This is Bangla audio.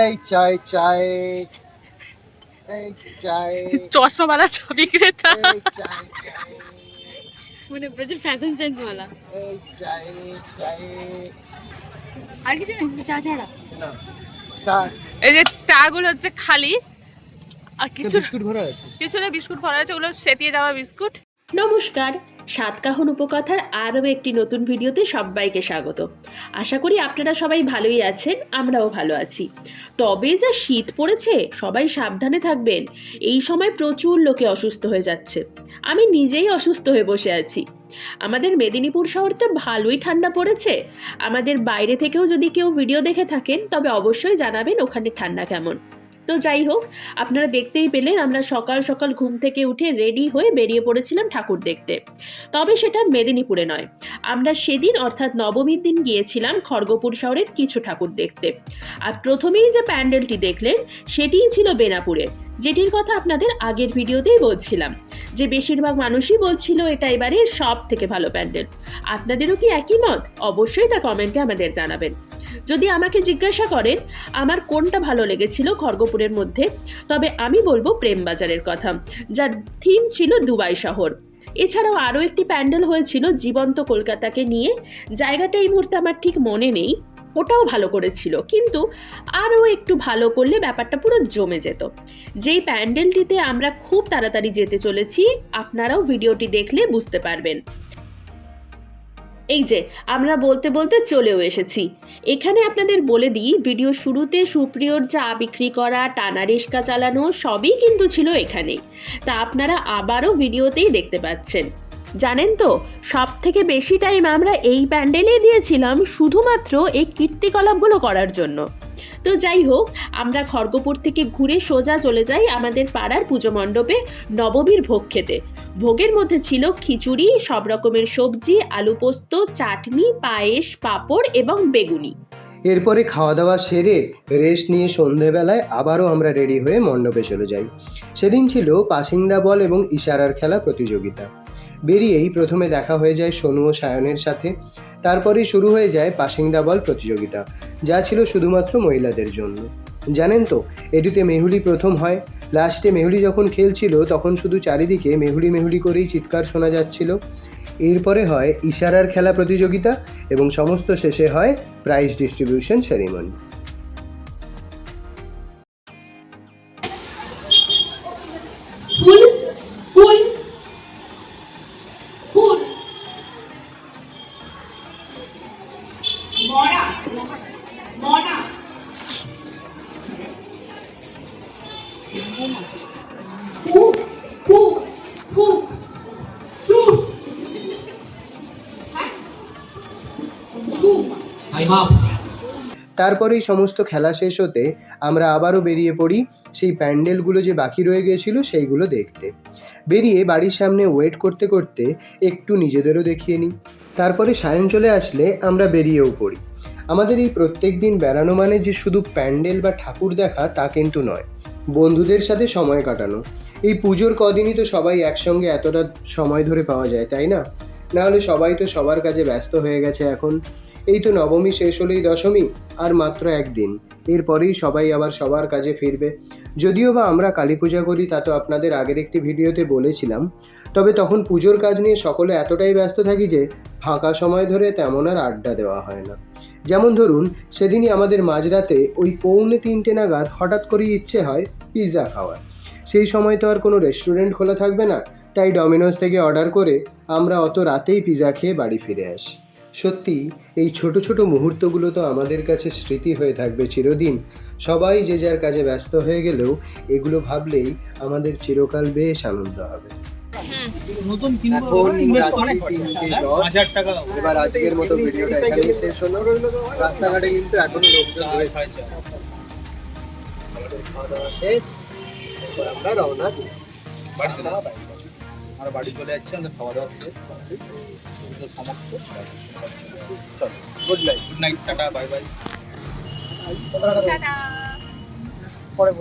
এই চাই চাই এই চাই চশমাওয়ালা ছবি ক্রেতা। এই চাই চাই মানে প্রচুর ফ্যাশন সেন্স वाला এই চাই চাই আর কিছু নেই চা ছাড়া। না এই যে চা গুলো হচ্ছে খালি। আর কিছু বিস্কুট ভরা আছে। পিছনে বিস্কুট ভরা আছে ওগুলো সেতিয়ে যাওয়া বিস্কুট। নমস্কার সাতকাহন উপকথার আরও একটি নতুন ভিডিওতে সবাইকে স্বাগত। আশা করি আপনারা সবাই ভালোই আছেন, আমরাও ভালো আছি। তবে যা শীত পড়েছে, সবাই সাবধানে থাকবেন। এই সময় প্রচুর লোকে অসুস্থ হয়ে যাচ্ছে। আমি নিজেই অসুস্থ হয়ে বসে আছি। আমাদের মেদিনীপুর শহরটা ভালোই ঠান্ডা পড়েছে। আমাদের বাইরে থেকেও যদি কেউ ভিডিও দেখে থাকেন, তবে অবশ্যই জানাবেন ওখানে ঠান্ডা কেমন। তো যাই হোক, আপনারা দেখতেই পেলেন আমরা সকাল সকাল ঘুম থেকে উঠে রেডি হয়ে বেরিয়ে পড়েছিলাম ঠাকুর দেখতে। তবে সেটা মেদিনীপুরে নয়। আমরা সেদিন অর্থাৎ নবমীর দিন গিয়েছিলাম খড়গপুর শহরের কিছু ঠাকুর দেখতে। আর প্রথমেই যে প্যান্ডেলটি দেখলেন, সেটিই ছিল বেনাপুরের, যেটির কথা আপনাদের আগের ভিডিওতেই বলছিলাম। যে বেশিরভাগ মানুষই বলছিল এটা এবারে সব থেকে ভালো প্যান্ডেল। আপনাদেরও কি একই মত? অবশ্যই তা কমেন্টে আমাদের জানাবেন। যদি আমাকে জিজ্ঞাসা করেন, আমার কোনটা ভালো লেগেছিল খড়গপুরের মধ্যে, তবে আমি বলব প্রেমবাজারের কথা, যার থিম ছিল দুবাই শহর। এছাড়াও আরও একটি প্যান্ডেল হয়েছিল জীবন্ত কলকাতাকে নিয়ে, জায়গাটা এই মুহূর্তে আমার ঠিক মনে নেই, ওটাও ভালো করেছিল, কিন্তু আরও একটু ভালো করলে ব্যাপারটা পুরো জমে যেত। যেই প্যান্ডেলটিতে আমরা খুব তাড়াতাড়ি যেতে চলেছি, আপনারাও ভিডিওটি দেখলে বুঝতে পারবেন। এই যে, আমরা বলতে বলতে চলেও এসেছি। এখানে আপনাদের বলে দিই ভিডিও শুরুতে সুপ্রিয়র চা বিক্রি করা, টানা রিস্কা চালানো সবই কিন্তু ছিল এখানেই তা আপনারা আবারও ভিডিওতেই দেখতে পাচ্ছেন। জানেন তো সব থেকে বেশি টাইম আমরা এই প্যান্ডেলে দিয়েছিলাম শুধুমাত্র এই কীর্তিকলাপগুলো করার জন্য। তো যাই হোক, আমরা খড়গপুর থেকে ঘুরে সোজা চলে যাই আমাদের পাড়ার পুজো মণ্ডপে নবমীর ভোগ খেতে। ভোগের মধ্যে ছিল খিচুড়ি, সব রকমের সবজি, আলু পোস্ত, চাটনি, পায়েস, পাঁপড় এবং বেগুনি। এরপরে খাওয়া দাওয়া সেরে রেস্ট নিয়ে সন্ধেবেলায় আবারও আমরা রেডি হয়ে মণ্ডপে চলে যাই। সেদিন ছিল পাসিংদা বল এবং ইশারার খেলা প্রতিযোগিতা। বেরিয়েই প্রথমে দেখা হয়ে যায় সোনু ও সায়নের সাথে। তারপরেই শুরু হয়ে যায় পাসিংদা বল প্রতিযোগিতা, যা ছিল শুধুমাত্র মহিলাদের জন্য। জানেন তো, এটিতে মেহুলি প্রথম হয় লাস্টে মেহুলি যখন খেলছিল, তখন শুধু চারিদিকে মেহুলি মেহুলি করেই চিৎকার শোনা যাচ্ছিল। এরপরে হয় ইশারার খেলা প্রতিযোগিতা এবং সমস্ত শেষে হয় প্রাইজ ডিস্ট্রিবিউশন সেরিমনি তারপরেই সমস্ত খেলা শেষ হতে আমরা আবারও বেরিয়ে পড়ি। সেই প্যান্ডেলগুলো যে বাকি রয়ে গিয়েছিল সেইগুলো দেখতে। বেরিয়ে বাড়ির সামনে ওয়েট করতে করতে একটু নিজেদেরও দেখিয়ে নিই। তারপরে সায়ন চলে আসলে আমরা বেরিয়েও পড়ি। আমাদের এই প্রত্যেক দিন বেড়ানো মানে যে শুধু প্যান্ডেল বা ঠাকুর দেখা, তা কিন্তু নয়। বন্ধুদের সাথে সময় কাটানো। এই পুজোর কদিনই তো সবাই একসঙ্গে এতটা সময় ধরে পাওয়া যায়, তাই না? নাহলে সবাই তো সবার কাজে ব্যস্ত হয়ে গেছে এখন। এই তো নবমী শেষ হলেই দশমী, আর মাত্র একদিন। এরপরেই সবাই আবার সবার কাজে ফিরবে। যদিও বা আমরা কালী পূজা করি, তা তো আপনাদের আগের একটি ভিডিওতে বলেছিলাম। তবে তখন পুজোর কাজ নিয়ে সকলে এতটাই ব্যস্ত থাকি যে, ফাঁকা সময় ধরে তেমন আর আড্ডা দেওয়া হয় না। যেমন ধরুন, সেদিনই আমাদের মাঝরাতে ওই পৌনে তিনটে নাগাদ হঠাৎ করেই ইচ্ছে হয় পিৎজা খাওয়ার। সেই সময় তো আর কোনো রেস্টুরেন্ট খোলা থাকবে না, তাই ডমিনোজ থেকে অর্ডার করে আমরা অত রাতেই পিৎজা খেয়ে বাড়ি ফিরে আসি। সত্যি এই ছোট ছোট মুহূর্তগুলো তো আমাদের কাছে স্মৃতি হয়ে থাকবে চিরদিন। সবাই যে যার কাজে ব্যস্ত হয়ে গেলেও এগুলো ভাবলেই আমাদের চিরকাল বেশ আনন্দ হবে। হ্যাঁ, এবার আজকের মতো ভিডিওটা এখানেই শেষ হলো। রাস্তাঘাটে কিন্তু এখনও লোকজন রয়েছে। শেষ আমরা রওনা দিই। আমরা বাড়ি চলে যাচ্ছি আমাদের খাওয়া দাওয়া শেষ পুজো সমাপ্ত। চলো good night good night tata bye bye tata. পরে